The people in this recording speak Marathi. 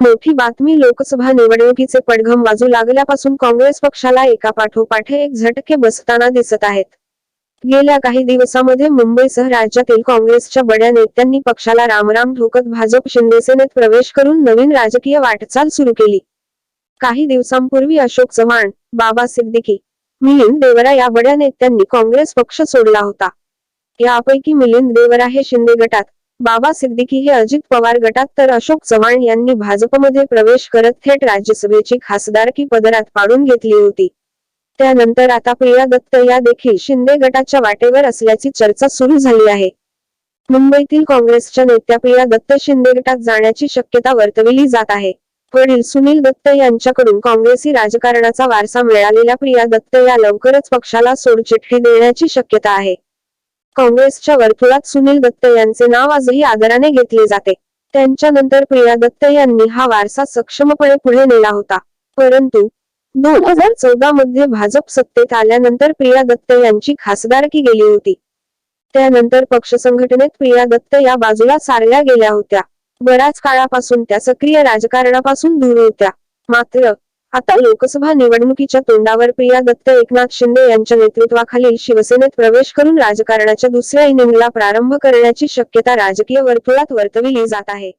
मोठी बातमी लोकसभा निवडणुकीचे पडघम वाजू लागल्यापासून काँग्रेस पक्षाला एका पाठोपाठ एक झटके बसताना दिसत आहेत. गेल्या काही दिवसामध्ये मुंबईसह राज्यातील काँग्रेसच्या बड्या नेत्यांनी पक्षाला रामराम ठोकत भाजप शिंदेसेनेत प्रवेश करून नवीन राजकीय वाटचाल सुरू केली. काही दिवसांपूर्वी अशोक चव्हाण बाबा सिद्दीकी मिलिंद देवरा या बड्या नेत्यांनी काँग्रेस पक्ष सोडला होता. यापैकी मिलिंद देवरा हे शिंदे गटात बाबा सिद्दीकी हे अजित पवार गटात तर अशोक चव्हाण यांनी भाजपमध्ये प्रवेश करत थेट राज्यसभेची खासदारकी पदरात पाडून घेतली होती. त्यानंतर आता प्रिया दत्त या देखील शिंदे गटाच्या वाटेवर असल्याची चर्चा सुरू झाली आहे. मुंबईतील काँग्रेसच्या नेत्या प्रिया दत्त शिंदे गटात जाण्याची शक्यता वर्तविली जात आहे. वडील सुनील दत्त यांच्याकडून काँग्रेसी राजकारणाचा वारसा मिळालेल्या प्रिया दत्त या लवकरच पक्षाला सोडचिठ्ठी देण्याची शक्यता आहे. काँग्रेसच्या वर्तुळात सुनील दत्त यांचे नाव आजही आदराने घेतले जाते. त्यांच्यानंतर प्रिया दत्त यांनी हा वारसा सक्षमपणे पुढे नेला होता. परंतु दोन हजार चौदा मध्ये भाजप सत्तेत आल्यानंतर प्रिया दत्त यांची खासदारकी गेली होती. त्यानंतर पक्ष संघटनेत प्रिया दत्त या बाजूला सारल्या गेल्या होत्या. बऱ्याच काळापासून त्या सक्रिय राजकारणापासून दूर होत्या. मात्र आता लोकसभा निवडणुकीच्या तोंडावर प्रिया दत्त एकनाथ शिंदे यांच्या नेतृत्वाखालील शिवसेनेत प्रवेश करून राजकारणाच्या दुसऱ्या इनिंगला प्रारंभ करण्याची शक्यता राजकीय वर्तुळात वर्तविली जात आहे.